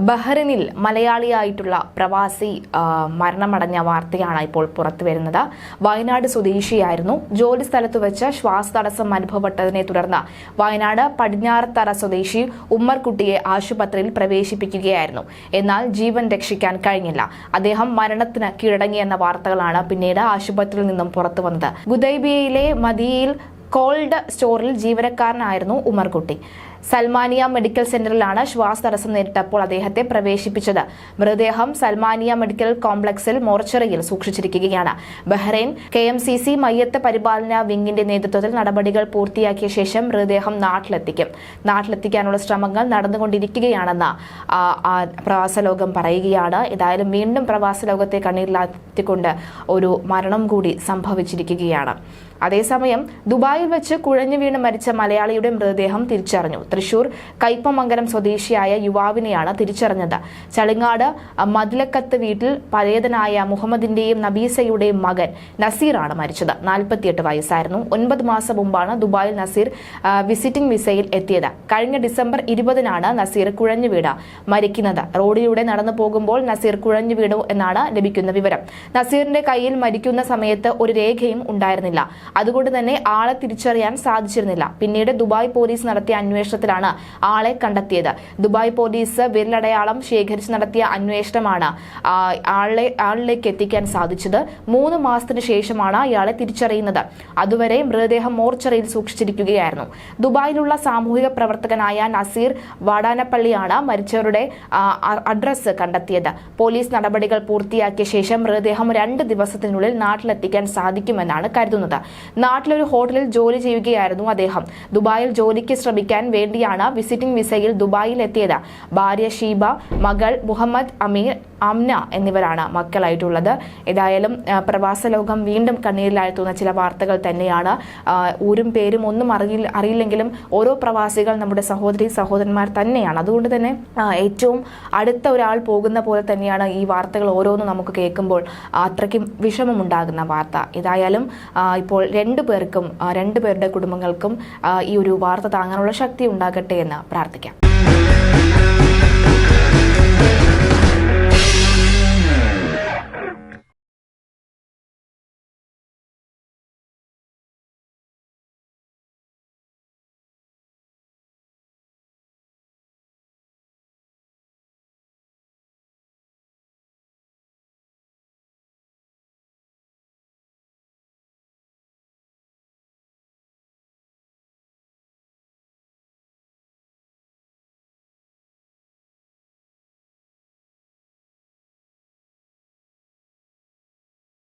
ബഹ്റിനിൽ മലയാളിയായിട്ടുള്ള പ്രവാസി മരണമടഞ്ഞ വാർത്തയാണ് ഇപ്പോൾ പുറത്തു വരുന്നത്. വയനാട് സ്വദേശിയായിരുന്നു. ജോലി സ്ഥലത്ത് വെച്ച് ശ്വാസതടസ്സം അനുഭവപ്പെട്ടതിനെ തുടർന്ന് വയനാട് പടിഞ്ഞാറത്തറ സ്വദേശി ഉമ്മർകുട്ടിയെ ആശുപത്രിയിൽ പ്രവേശിപ്പിക്കുകയായിരുന്നു. എന്നാൽ ജീവൻ രക്ഷിക്കാൻ കഴിഞ്ഞില്ല. അദ്ദേഹം മരണത്തിന് കീഴടങ്ങിയെന്ന വാർത്തകളാണ് പിന്നീട് ആശുപത്രിയിൽ നിന്നും പുറത്തു വന്നത്. ഗുദൈബിയയിലെ മദിയയിൽ കോൾഡ് സ്റ്റോറിൽ ജീവനക്കാരനായിരുന്നു ഉമർകുട്ടി സൽമാനിയ മെഡിക്കൽ സെന്ററിലാണ് ശ്വാസതടസ്സം നേരിട്ടപ്പോൾ അദ്ദേഹത്തെ പ്രവേശിപ്പിച്ചത്. മൃതദേഹം സൽമാനിയ മെഡിക്കൽ കോംപ്ലക്സിൽ മോർച്ചറിയിൽ സൂക്ഷിച്ചിരിക്കുകയാണ്. Bahrain K M C C മയ്യത്ത് പരിപാലന വിങ്ങിന്റെ നേതൃത്വത്തിൽ നടപടികൾ പൂർത്തിയാക്കിയ ശേഷം മൃതദേഹം നാട്ടിലെത്തിക്കും. നാട്ടിലെത്തിക്കാനുള്ള ശ്രമങ്ങൾ നടന്നുകൊണ്ടിരിക്കുകയാണെന്ന് പ്രവാസലോകം പറയുകയാണ്. ഏതായാലും വീണ്ടും പ്രവാസലോകത്തെ കണ്ണീരിലാത്തിക്കൊണ്ട് ഒരു മരണം കൂടി സംഭവിച്ചിരിക്കുകയാണ്. അതേസമയം ദുബായിൽ വെച്ച് കുഴഞ്ഞു വീണ് മരിച്ച മലയാളിയുടെ മൃതദേഹം തിരിച്ചറിഞ്ഞു. തൃശൂർ കൈപ്പമംഗലം സ്വദേശിയായ യുവാവിനെയാണ് തിരിച്ചറിഞ്ഞത്. ചളിങ്ങാട് മതിലക്കത്ത് വീട്ടിൽ പരേതനായ മുഹമ്മദിന്റെയും നബീസയുടെയും മകൻ നസീറാണ് മരിച്ചത്. നാൽപ്പത്തിയെട്ട് വയസ്സായിരുന്നു. ഒൻപത് മാസം മുമ്പാണ് ദുബായിൽ നസീർ വിസിറ്റിംഗ് വിസയിൽ എത്തിയത്. കഴിഞ്ഞ ഡിസംബർ ഇരുപതിനാണ് നസീർ കുഴഞ്ഞു വീട് മരിക്കുന്നത്. റോഡിലൂടെ നടന്നു പോകുമ്പോൾ നസീർ കുഴഞ്ഞു വീണു എന്നാണ് ലഭിക്കുന്ന വിവരം. നസീറിന്റെ കയ്യിൽ മരിക്കുന്ന സമയത്ത് ഒരു രേഖയും ഉണ്ടായിരുന്നില്ല. അതുകൊണ്ട് തന്നെ ആളെ തിരിച്ചറിയാൻ സാധിച്ചിരുന്നില്ല. പിന്നീട് ദുബായ് പോലീസ് നടത്തിയ അന്വേഷണത്തിലാണ് ആളെ കണ്ടെത്തിയത്. ദുബായ് പോലീസ് വിരലടയാളം ശേഖരിച്ച് നടത്തിയ അന്വേഷണമാണ് ആളെ ആളിലേക്ക് എത്തിക്കാൻ സാധിച്ചത്. മൂന്ന് മാസത്തിന് ശേഷമാണ് ഇയാളെ തിരിച്ചറിയുന്നത്. അതുവരെ മൃതദേഹം മോർച്ചറിയിൽ സൂക്ഷിച്ചിരിക്കുകയായിരുന്നു. ദുബായിലുള്ള സാമൂഹിക പ്രവർത്തകനായ നസീർ വാടാനപ്പള്ളിയാണ് മരിച്ചവരുടെ അഡ്രസ് കണ്ടെത്തിയത്. പോലീസ് നടപടികൾ പൂർത്തിയാക്കിയ ശേഷം മൃതദേഹം രണ്ട് ദിവസത്തിനുള്ളിൽ നാട്ടിലെത്തിക്കാൻ സാധിക്കുമെന്നാണ് കരുതുന്നത്. നാട്ടിലൊരു ഹോട്ടലിൽ ജോലി ചെയ്യുകയായിരുന്നു അദ്ദേഹം. ദുബായിൽ ജോലിക്ക് ശ്രമിക്കാൻ വേണ്ടിയാണ് വിസിറ്റിംഗ് വിസയിൽ ദുബായിൽ എത്തിയത് ഭാര്യ ഷീബ മകൾ മുഹമ്മദ് അമീർ അംന എന്നിവരാണ് മക്കളായിട്ടുള്ളത്. ഏതായാലും പ്രവാസ ലോകം വീണ്ടും കണ്ണീരിലാഴ്ത്തുന്ന ചില വാർത്തകൾ തന്നെയാണ്. ഊരും പേരും ഒന്നും അറിയില്ല അറിയില്ലെങ്കിലും ഓരോ പ്രവാസികൾ നമ്മുടെ സഹോദരി സഹോദരന്മാർ തന്നെയാണ്. അതുകൊണ്ട് തന്നെ ഏറ്റവും അടുത്ത ഒരാൾ പോകുന്ന പോലെ തന്നെയാണ് ഈ വാർത്തകൾ ഓരോന്നും നമുക്ക് കേൾക്കുമ്പോൾ അത്രയ്ക്കും വിഷമമുണ്ടാകുന്ന വാർത്ത. ഏതായാലും ഇപ്പോൾ രണ്ടു പേർക്കും രണ്ടു പേരുടെ കുടുംബങ്ങൾക്കും ഈ ഒരു വാർത്ത താങ്ങാനുള്ള ശക്തി ഉണ്ടാകട്ടെ എന്ന് പ്രാർത്ഥിക്കാം.